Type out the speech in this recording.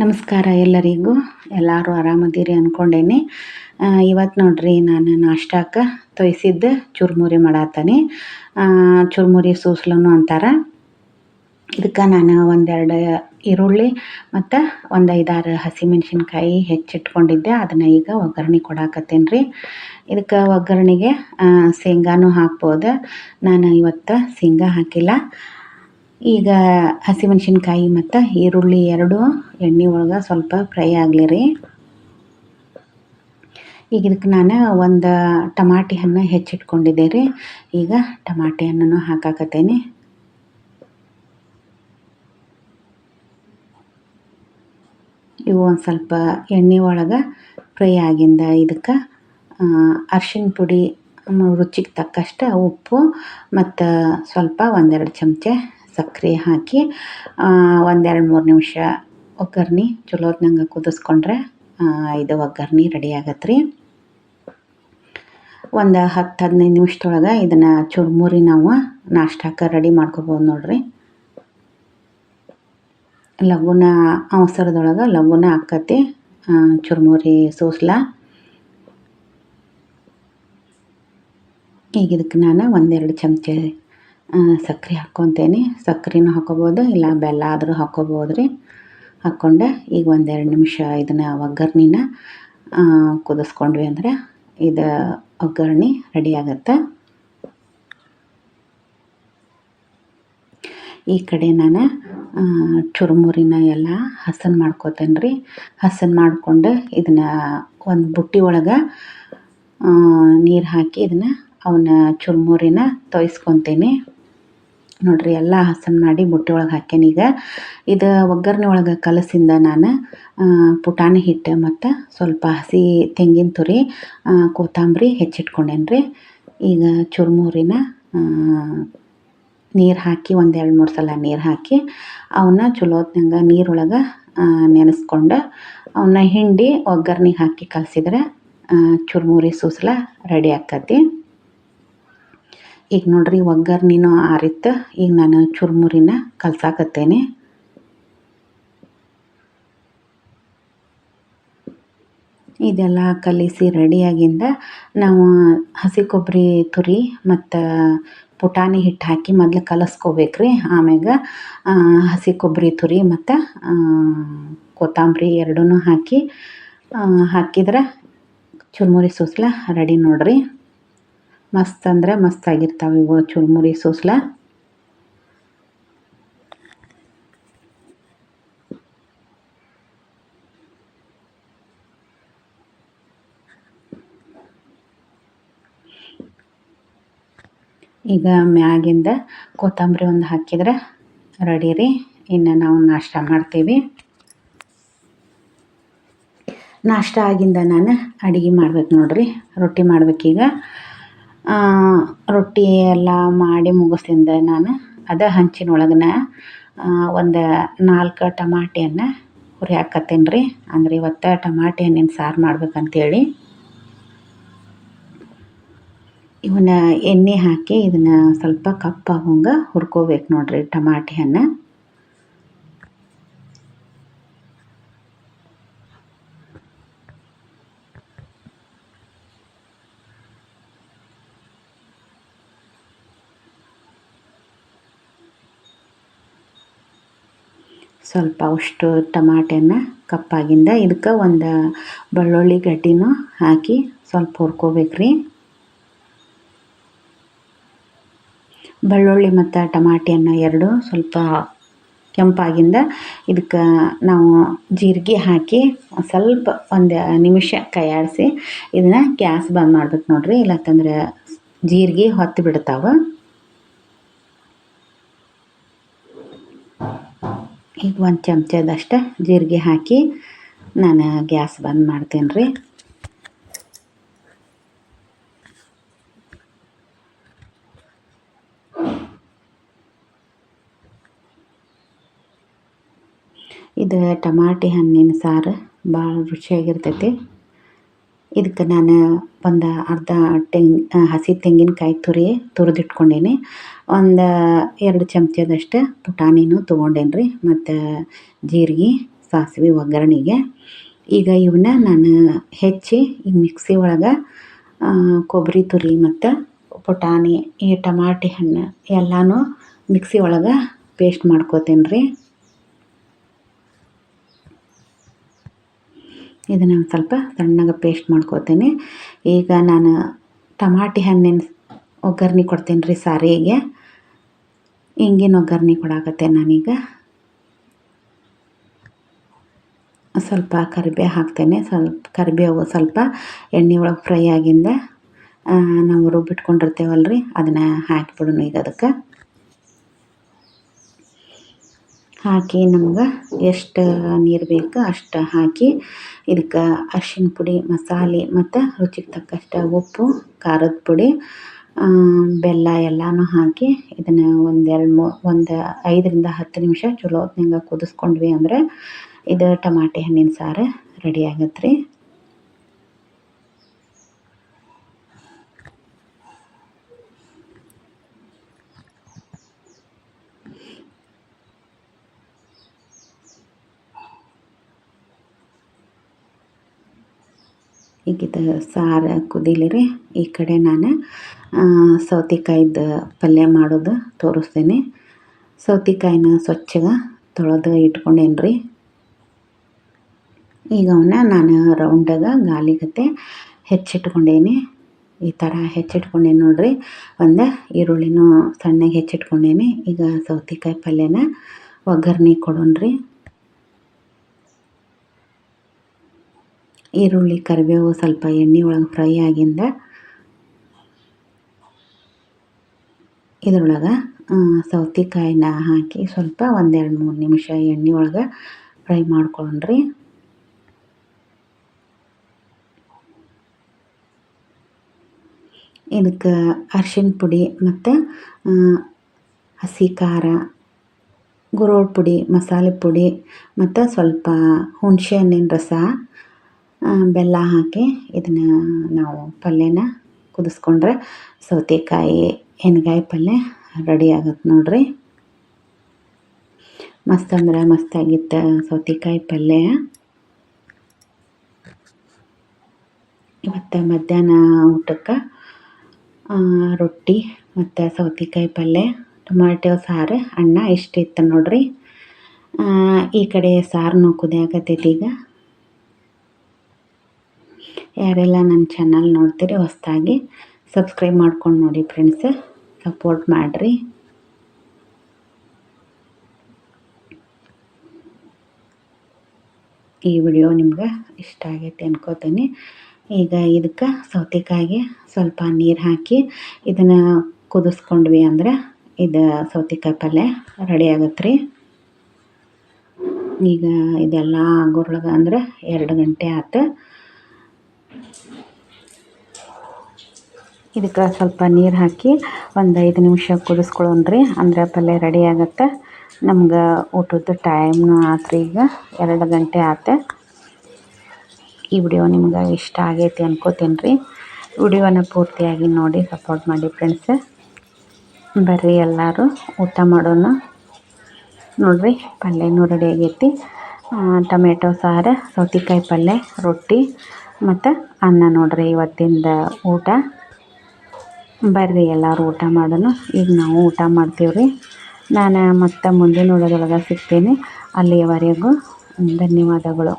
ನಮಸ್ಕಾರ ಎಲ್ಲರಿಗೂ. ಎಲ್ಲರೂ ಆರಾಮದಿರಿ ಅಂದ್ಕೊಂಡೇನಿ ಇವತ್ತು ನೋಡ್ರಿ ನಾನು ನಾಷ್ಟಕ್ಕೆ ತೊಯ್ಸಿದ್ದು ಚುರುಮುರಿ ಮಾಡತ್ತೀನಿ ಚುರುಮುರಿ ಸೂಸ್ಲನು ಅಂತಾರೆ. ಇದಕ್ಕೆ ನಾನು ಒಂದೆರಡು ಈರುಳ್ಳಿ ಮತ್ತು ಒಂದು ಐದಾರು ಹಸಿಮೆಣ್ಸಿನ್ಕಾಯಿ ಹೆಚ್ಚಿಟ್ಕೊಂಡಿದ್ದೆ. ಅದನ್ನು ಈಗ ಒಗ್ಗರಣೆ ಕೊಡಾಕತ್ತೀನಿ ರೀ ಇದಕ್ಕೆ ಒಗ್ಗರಣೆಗೆ ಶೇಂಗಾನು ಹಾಕ್ಬೋದು. ನಾನು ಇವತ್ತು ಶೇಂಗಾ ಹಾಕಿಲ್ಲ. ಈಗ ಹಸಿಮೆಣ್ಸಿನ್ಕಾಯಿ ಮತ್ತು ಈರುಳ್ಳಿ ಎರಡು ಎಣ್ಣೆ ಒಳಗೆ ಸ್ವಲ್ಪ ಫ್ರೈ ಆಗಲಿ ರೀ. ಈಗ ಇದಕ್ಕೆ ನಾನು ಒಂದು ಟಮಾಟಿ ಹಣ್ಣು ಹೆಚ್ಚಿಟ್ಕೊಂಡಿದ್ದೆ ರೀ. ಈಗ ಟಮಾಟಿ ಹಣ್ಣನ್ನು ಹಾಕಾಕತ್ತೇನೆ. ಇವು ಒಂದು ಸ್ವಲ್ಪ ಎಣ್ಣೆ ಒಳಗೆ ಫ್ರೈ ಆಗಿಂದ ಇದಕ್ಕೆ ಅರ್ಶಿನ ಪುಡಿ ರುಚಿಗೆ ತಕ್ಕಷ್ಟು ಉಪ್ಪು ಮತ್ತು ಸ್ವಲ್ಪ ಒಂದೆರಡು ಚಮಚ ಸಕ್ಕರೆ ಹಾಕಿ ಒಂದೆರಡು ಮೂರು ನಿಮಿಷ ಒಗ್ಗರ್ಣೆ, ಚಲೋತ್ನಂಗೆ ಕುದಿಸ್ಕೊಂಡ್ರೆ ಇದು ಒಗ್ಗರ್ಣಿ ರೆಡಿ ಆಗತ್ತೆ ರೀ ಒಂದು ಹತ್ತು ಹದಿನೈದು ನಿಮಿಷದೊಳಗೆ ಇದನ್ನು ಚುರುಮುರಿ ನಾವು ನಾಷ್ಟಕ್ಕೆ ರೆಡಿ ಮಾಡ್ಕೊಬೋದು ನೋಡಿರಿ. ಲಘುನ ಅವಸರದೊಳಗೆ ಲಘುನ ಆಕತಿ ಚುರುಮುರಿ ಸೂಸ್ಲ. ಈಗ ಇದಕ್ಕೆ ನಾನು ಒಂದೆರಡು ಚಮಚ ಸಕ್ಕರೆ ಹಾಕ್ಕೊತೇನೆ. ಸಕ್ಕರೆನೂ ಹಾಕ್ಕೊಬೋದು ಇಲ್ಲ ಬೆಲ್ಲ ಆದರೂ ಹಾಕ್ಕೊಬೋದು ರೀ ಹಾಕ್ಕೊಂಡೆ, ಈಗ ಒಂದೆರಡು ನಿಮಿಷ ಇದನ್ನು ಒಗ್ಗರ್ಣಿನ ಕುದಿಸ್ಕೊಂಡ್ವಿ ಅಂದರೆ ಇದು ಒಗ್ಗರಣೆ ರೆಡಿ ಆಗುತ್ತೆ. ಈ ಕಡೆ ನಾನು ಚುರುಮುರಿನ ಎಲ್ಲ ಹಸನ್ ಮಾಡ್ಕೋತೇನೆ ರೀ ಹಸನ್ ಮಾಡಿಕೊಂಡು ಇದನ್ನು ಒಂದು ಬುಟ್ಟಿ ಒಳಗೆ ನೀರು ಹಾಕಿ ಇದನ್ನು ಅವನ್ನ ಚುರುಮುರಿನ ತೊಯ್ಸ್ಕೊತೀನಿ. ನೋಡಿರಿ, ಎಲ್ಲ ಹಸನ್ ಮಾಡಿ ಬುಟ್ಟಿ ಒಳಗೆ ಹಾಕ್ಯಾನ ಈಗ. ಇದು ಒಗ್ಗರಣೆ ಒಳಗೆ ಕಲಸಿಂದ ನಾನು ಪುಟಾಣಿ ಹಿಟ್ಟು ಮತ್ತು ಸ್ವಲ್ಪ ಹಸಿ ತೆಂಗಿನ ತುರಿ ಕೊತ್ತಂಬರಿ ಹೆಚ್ಚಿಟ್ಕೊಂಡೇನ್ರಿ ಈಗ ಚುರುಮುರಿನ ನೀರು ಹಾಕಿ ಒಂದು ಎರಡು ಮೂರು ಸಲ ನೀರು ಹಾಕಿ ಅವನ್ನ ಚಲೋತ್ನಂಗೆ ನೀರೊಳಗೆ ನೆನೆಸ್ಕೊಂಡು ಅವನ್ನ ಹಿಂಡಿ ಒಗ್ಗರ್ಣೆಗೆ ಹಾಕಿ ಕಲಸಿದ್ರೆ ಚುರುಮುರಿ ಸೂಸಲ ರೆಡಿ ಆಕ್ಕತಿ ಈಗ ನೋಡ್ರಿ ಒಗ್ಗರ್ಣಿನೂ ಆರಿತ್ತು, ಈಗ ನಾನು ಚುರುಮುರಿನ ಕಲ್ಸಾಕತ್ತೇನೆ. ಇದೆಲ್ಲ ಕಲಿಸಿ ರೆಡಿಯಾಗಿಂದ ನಾವು ಹಸಿ ಕೊಬ್ಬರಿ ತುರಿ ಮತ್ತು ಪುಟಾಣಿ ಹಿಟ್ಟು ಹಾಕಿ ಮೊದ್ಲು ಕಲಸ್ಕೋಬೇಕ್ರಿ. ಆಮ್ಯಾಗ ಹಸಿ ಕೊಬ್ಬರಿ ತುರಿ ಮತ್ತು ಕೊತ್ತಂಬರಿ ಎರಡೂ ಹಾಕಿ ಹಾಕಿದ್ರೆ ಚುರುಮುರಿ ಸೂಸ್ಲ ರೆಡಿ ನೋಡ್ರಿ. ಮಸ್ತ್ ಅಂದ್ರೆ ಮಸ್ತ್ ಆಗಿರ್ತಾವೆ ಇವು ಚುರುಮುರಿ ಸೂಸ್ಲ. ಈಗ ಮ್ಯಾಗಿಂದ ಕೊತ್ತಂಬರಿ ಒಂದು ಹಾಕಿದ್ರೆ ರೆಡಿ ರೀ. ಇನ್ನು ನಾವು ನಾಷ್ಟ ಮಾಡ್ತೀವಿ. ನಾಷ್ಟ ಆಗಿಂದ ನಾನು ಅಡುಗೆ ಮಾಡ್ಬೇಕು ನೋಡ್ರಿ, ರೊಟ್ಟಿ ಮಾಡ್ಬೇಕೀಗ ರೊಟ್ಟಿ ಎಲ್ಲ ಮಾಡಿ ಮುಗಿಸಿಂದ ನಾನು. ಅದೇ ಹಂಚಿನೊಳಗನ ಒಂದು ನಾಲ್ಕು ಟಮಾಟಿಯನ್ನು ಹುರಿಯಾಕತ್ತೀನಿ ರೀ ಅಂದ್ರೆ ಇವತ್ತು ಟಮಾಟಿ ಹಣ್ಣಿನ ಸಾರು ಮಾಡ್ಬೇಕಂತೇಳಿ. ಇವನ್ನ ಎಣ್ಣೆ ಹಾಕಿ ಇದನ್ನು ಸ್ವಲ್ಪ ಕಪ್ಪಾಗೋಂಗೆ ಹುರ್ಕೋಬೇಕು ನೋಡಿರಿ ಟಮಾಟಿ ಹಣ್ಣು ಸ್ವಲ್ಪ ಅಷ್ಟು ಟಮಾಟೆನ ಕಪ್ಪಾಗಿಂದ ಇದಕ್ಕೆ ಒಂದು ಬೆಳ್ಳುಳ್ಳಿ ಗಡ್ಡಿನೂ ಹಾಕಿ ಸ್ವಲ್ಪ ಹುರ್ಕೋಬೇಕ್ರಿ. ಬೆಳ್ಳುಳ್ಳಿ ಮತ್ತು ಟಮಾಟೆಯನ್ನು ಎರಡು ಸ್ವಲ್ಪ ಕೆಂಪಾಗಿಂದ ಇದಕ್ಕೆ ನಾವು ಜೀರಿಗೆ ಹಾಕಿ ಸ್ವಲ್ಪ ಒಂದು ನಿಮಿಷ ಕೈಯಾಡಿಸಿ ಇದನ್ನು ಗ್ಯಾಸ್ ಬಂದ್ ಮಾಡ್ಬೇಕು ನೋಡಿರಿ ಇಲ್ಲತ್ತಂದ್ರೆ ಜೀರಿಗೆ ಹೊತ್ತು ಬಿಡ್ತಾವೆ ಈಗ ಒಂದು ಚಮಚದಷ್ಟು ಜೀರಿಗೆ ಹಾಕಿ ನಾನು ಗ್ಯಾಸ್ ಬಂದ್ ಮಾಡ್ತೀನಿ ರೀ ಇದು ಟಮಾಟಿ ಹಣ್ಣಿನ ಸಾರು ಭಾಳ ರುಚಿಯಾಗಿರ್ತೈತಿ. ಇದಕ್ಕೆ ನಾನು ಒಂದು ಅರ್ಧ ತೆಂಗ್ ಹಸಿ ತೆಂಗಿನಕಾಯಿ ತುರಿ ತುರಿದಿಟ್ಕೊಂಡೇನಿ. ಒಂದು ಎರಡು ಚಮಚದಷ್ಟು ಪುಟಾಣಿನೂ ತೊಗೊಂಡೇನಿ ರೀ ಮತ್ತು ಜೀರಿಗೆ, ಸಾಸಿವೆ, ಒಗ್ಗರಣೆಗೆ. ಈಗ ಇವನ್ನ ನಾನು ಹೆಚ್ಚಿ ಈ ಮಿಕ್ಸಿ ಒಳಗೆ ಕೊಬ್ಬರಿ ತುರಿ ಮತ್ತು ಪುಟಾಣಿ, ಈ ಟಮಾಟಿ ಹಣ್ಣು ಎಲ್ಲನೂ ಮಿಕ್ಸಿ ಒಳಗೆ ಪೇಸ್ಟ್ ಮಾಡ್ಕೋತೀನಿ ರೀ ಇದನ್ನು ಸ್ವಲ್ಪ ಸಣ್ಣಗೆ ಪೇಸ್ಟ್ ಮಾಡ್ಕೋತೀನಿ. ಈಗ ನಾನು ಟಮಾಟಿ ಹಣ್ಣಿನ ಒಗ್ಗರಣೆ ಕೊಡ್ತೀನಿ ರೀ ಸಾರಿಗೆ. ಹಿಂಗಿನ ಒಗ್ಗರಣೆ ಕೊಡಾಕತ್ತೆ ನಾನೀಗ. ಸ್ವಲ್ಪ ಕರಿಬೇವು ಹಾಕ್ತೇನೆ. ಸ್ವಲ್ಪ ಕರಿಬೇವು ಸ್ವಲ್ಪ ಎಣ್ಣೆ ಒಳಗೆ ಫ್ರೈ ಆಗಿಂದ ನಾವು ರುಬ್ಬಿಟ್ಕೊಂಡಿರ್ತೇವಲ್ಲ ರೀ ಅದನ್ನು ಹಾಕಿಬಿಡೋಣ ಈಗ ಅದಕ್ಕೆ. ಹಾಕಿ ನಮ್ಗೆ ಎಷ್ಟು ನೀರು ಬೇಕು ಅಷ್ಟು ಹಾಕಿ ಇದಕ್ಕೆ ಅರ್ಶಿಣ ಪುಡಿ, ಮಸಾಲೆ ಮತ್ತು ರುಚಿಗೆ ತಕ್ಕಷ್ಟು ಉಪ್ಪು, ಖಾರದ ಪುಡಿ ಬೆಲ್ಲ ಎಲ್ಲನೂ ಹಾಕಿ ಇದನ್ನು ಒಂದೆರಡು ಮೂ, ಒಂದು ಐದರಿಂದ ಹತ್ತು ನಿಮಿಷ ಚಲೋ ಹೊತ್ನಾಗ ಕುದಿಸ್ಕೊಂಡ್ವಿ ಅಂದರೆ ಇದು ಟಮಾಟೆ ಹಣ್ಣಿನ ಸಾರು ರೆಡಿ ಆಗತ್ತೆ ರೀ ಈಗಿದ ಸಾರು ಕುದಿಲಿರಿ. ಈ ಕಡೆ ನಾನು ಸೌತೆಕಾಯ್ದು ಪಲ್ಯ ಮಾಡೋದು ತೋರಿಸ್ತೀನಿ. ಸೌತೆಕಾಯಿನ ಸ್ವಚ್ಛಗೆ ತೊಳೆದು ಇಟ್ಕೊಂಡೇನ್ರಿ. ರೀ ಈಗ ಅವನ್ನ ನಾನು ರೌಂಡಾಗ ಗಾಲಿಗತ್ತೆ ಹೆಚ್ಚಿಟ್ಕೊಂಡೇನಿ. ಈ ಥರ ಹೆಚ್ಚಿಟ್ಕೊಂಡೇನಿ ನೋಡಿರಿ. ಒಂದು ಈರುಳ್ಳಿನೂ ಸಣ್ಣಗೆ ಹೆಚ್ಚಿಟ್ಕೊಂಡೇನಿ. ಈಗ ಸೌತೆಕಾಯಿ ಪಲ್ಯನ ಒಗ್ಗರಣೆ ಕೊಡೋಣ್ರಿ. ಈರುಳ್ಳಿ, ಕರಿಬೇವು ಸ್ವಲ್ಪ ಎಣ್ಣೆ ಒಳಗೆ ಫ್ರೈ ಆಗಿಂದ ಇದ್ರೊಳಗೆ ಸೌತೆಕಾಯಿನ ಹಾಕಿ ಸ್ವಲ್ಪ ಒಂದೆರಡು ಮೂರು ನಿಮಿಷ ಎಣ್ಣೆ ಒಳಗೆ ಫ್ರೈ ಮಾಡ್ಕೊಂಡ್ರಿ. ಇದಕ್ಕೆ ಅರ್ಶಿಣ ಪುಡಿ ಮತ್ತು ಹಸಿ ಖಾರ ಗುರೋಳ್ ಪುಡಿ, ಮಸಾಲೆ ಪುಡಿ ಮತ್ತು ಸ್ವಲ್ಪ ಹುಣಸೆ ಹಣ್ಣಿನ ರಸ ಬೆಲ್ಲ ಹಾಕಿ ಇದನ್ನ ನಾವು ಪಲ್ಯನ ಕುದಿಸ್ಕೊಂಡ್ರೆ ಸೌತೆಕಾಯಿ, ಎಣ್ಗಾಯಿ ಪಲ್ಯ ರೆಡಿ ಆಗತ್ತೆ ನೋಡ್ರಿ. ಮಸ್ತ್ ಅಂದ್ರೆ ಮಸ್ತಾಗಿತ್ತು ಸೌತೆಕಾಯಿ ಪಲ್ಯ. ಇವತ್ತು ಮಧ್ಯಾಹ್ನ ಊಟಕ್ಕೆ ರೊಟ್ಟಿ ಮತ್ತು ಸೌತೆಕಾಯಿ ಪಲ್ಯ ಟೊಮಾಟೊ ಸಾರು, ಅನ್ನ ಇಷ್ಟಿತ್ತು ನೋಡಿರಿ. ಈ ಕಡೆ ಸಾರನ್ನು ಕುದಿಯಾಕತ್ತೈತಿ ಈಗ. ಯಾರೆಲ್ಲ ನನ್ನ ಚಾನಲ್ ನೋಡ್ತೀರಿ ಹೊಸದಾಗಿ ಸಬ್ಸ್ಕ್ರೈಬ್ ಮಾಡ್ಕೊಂಡು ನೋಡಿ ಫ್ರೆಂಡ್ಸ್ ಸಪೋರ್ಟ್ ಮಾಡಿರಿ. ಈ ವಿಡಿಯೋ ನಿಮ್ಗೆ ಇಷ್ಟ ಆಗೈತೆ ಅನ್ಕೋತೀನಿ. ಈಗ ಇದಕ್ಕೆ ಸೌತೆಕಾಯಿಗೆ ಸ್ವಲ್ಪ ನೀರು ಹಾಕಿ ಇದನ್ನು ಕುದಿಸ್ಕೊಂಡ್ವಿ ಅಂದ್ರೆ ಇದು ಸೌತೆಕಾಯಿ ಪಲ್ಯ ರೆಡಿ ಆಗತ್ತೆ ರೀ ಈಗ ಇದೆಲ್ಲ ಆಗೋರ್ಳಗೆ ಅಂದ್ರೆ ಎರಡು ಗಂಟೆ ಆಯ್ತು ಇದಕ್ಕೆ ಸ್ವಲ್ಪ ನೀರು ಹಾಕಿ ಒಂದು ಐದು ನಿಮಿಷ ಕುದಿಸ್ಕೊಳ್ಳೋಣ್ರಿ ಅಂದರೆ ಪಲ್ಯ ರೆಡಿ ಆಗುತ್ತೆ. ನಮ್ಗೆ ಊಟದ ಟೈಮ್ನು ಆತ್ರಿ ಈಗ. ಎರಡು ಗಂಟೆ ಆತೆ. ಈ ವಿಡಿಯೋ ನಿಮ್ಗೆ ಇಷ್ಟ ಆಗೈತಿ ಅನ್ಕೋತೀನಿ ರೀ ವಿಡಿಯೋನ ಪೂರ್ತಿಯಾಗಿ ನೋಡಿ ಸಪೋರ್ಟ್ ಮಾಡಿ ಫ್ರೆಂಡ್ಸ್ ಬರ್ರಿ ಎಲ್ಲರೂ. ಊಟ ಮಾಡೋಣ. ನೋಡಿರಿ, ಪಲ್ಯನೂ ರೆಡಿ ಆಗೈತಿ. ಟೊಮೆಟೊ ಸಾರು, ಸೌತೆಕಾಯಿ ಪಲ್ಯ, ರೊಟ್ಟಿ ಮತ್ತು ಅನ್ನ ನೋಡಿರಿ ಇವತ್ತಿಂದ ಊಟ. ಬರ್ರಿ ಎಲ್ಲರೂ ಊಟ ಮಾಡೋಣ. ಈಗ ನಾವು ಊಟ ಮಾಡ್ತೀವಿ ರೀ ನಾನು ಮತ್ತೆ ಮುಂದಿನ ವಿಡಿಯೋದೊಳಗೆ ಸಿಗ್ತೀನಿ. ಅಲ್ಲಿಯವರೆಗೂ ಧನ್ಯವಾದಗಳು.